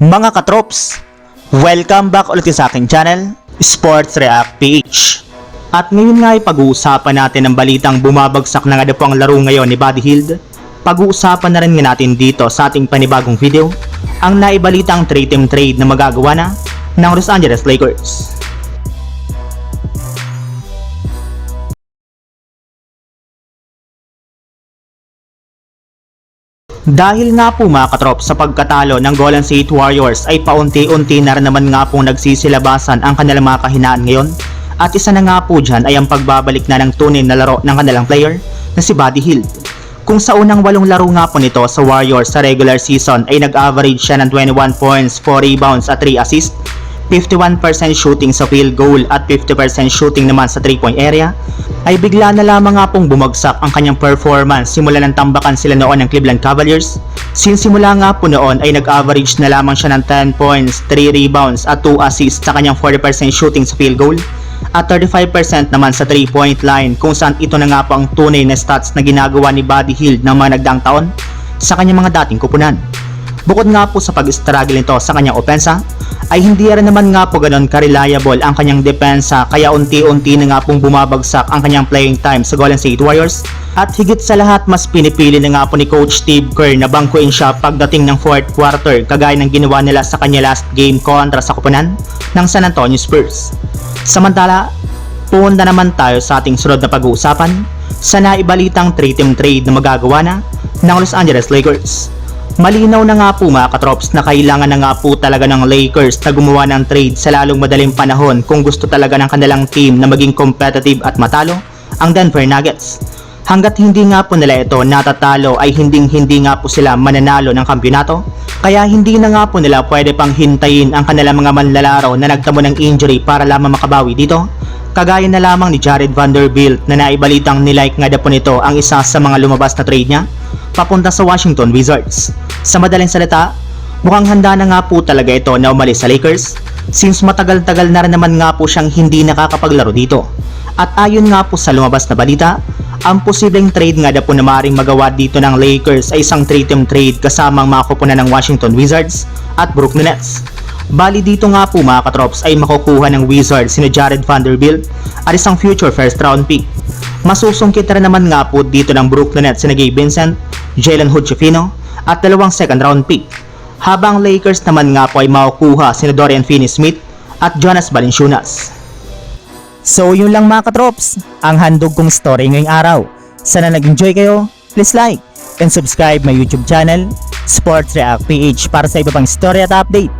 Mga katrops, welcome back ulit sa aking channel, Sports React PH. At ngayon nga ay pag-uusapan natin ang balitang bumabagsak na nga po ang laro ngayon ni Buddy Hield. Pag-uusapan na rin nga natin dito sa ating panibagong video, ang naibalitang 3-team trade na magagawa na ng Los Angeles Lakers. Dahil nga po mga katrop sa pagkatalo ng Golden State Warriors ay paunti-unti na rin naman nga pong nagsisilabasan ang kanilang mga kahinaan ngayon. At isa na nga po dyan ay ang pagbabalik na ng tunay na laro ng kanilang player na si Buddy Hield. Kung sa unang walong laro nga po nito sa Warriors sa regular season ay nag-average siya ng 21 points, 4 rebounds at 3 assists 51% shooting sa field goal at 50% shooting naman sa 3-point area, ay bigla na lamang nga pong bumagsak ang kanyang performance simula ng tambakan sila noon ng Cleveland Cavaliers. Since simula nga po noon ay nag-average na lamang siya ng 10 points, 3 rebounds at 2 assists sa kanyang 40% shooting sa field goal at 35% naman sa 3-point line kung saan ito na nga po ang tunay na stats na ginagawa ni Buddy Hield ng mga nagdaang taon sa kanyang mga dating kupunan. Bukod nga po sa pag-struggle nito sa kanyang opensa, ay hindi rin naman nga po ganon ka-reliable ang kanyang depensa kaya unti-unti na nga pong bumabagsak ang kanyang playing time sa Golden State Warriors at higit sa lahat mas pinipili na nga po ni Coach Steve Kerr na bangkuin siya pagdating ng fourth quarter kagaya ng ginawa nila sa kanya last game kontra sa kupunan ng San Antonio Spurs. Samantala, punta naman tayo sa ating sunod na pag-uusapan sa naibalitang 3-team trade na magagawa na ng Los Angeles Lakers. Malinaw na nga po mga katrops na kailangan na nga po talaga ng Lakers na gumawa ng trade sa lalong madaling panahon kung gusto talaga ng kanilang team na maging competitive at matalo ang Denver Nuggets. Hanggat hindi nga po nila ito natatalo ay hinding hindi nga po sila mananalo ng kampyonato kaya hindi na nga po nila pwede pang hintayin ang kanilang mga manlalaro na nagtamo ng injury para lamang makabawi dito kagaya na lamang ni Jared Vanderbilt na naibalitang nilike nga na po nito ang isa sa mga lumabas na trade niya papunta sa Washington Wizards. Sa madaling salita, mukhang handa na nga po talaga ito na umalis sa Lakers since matagal-tagal na rin naman nga po siyang hindi nakakapaglaro dito. At ayon nga po sa lumabas na balita, ang posibleng trade nga na po na maaaring magawa dito ng Lakers ay isang 3-team trade kasama ang mga kupunan ng Washington Wizards at Brooklyn Nets. Bali dito nga po mga katrops ay makukuha ng Wizards sina Jared Vanderbilt at isang future first round pick. Masusungkit rin naman nga po dito ng Brooklyn Nets sina Gabe Vincent, Jalen Hood-Schifino at dalawang second round pick. Habang Lakers naman nga po ay makukuha sina Dorian Finney-Smith at Jonas Valanciunas. So yun lang mga katrops, ang handog kong story ngayong araw. Sana nag-enjoy kayo, please like and subscribe my YouTube channel, Sports React PH para sa iba pang story at update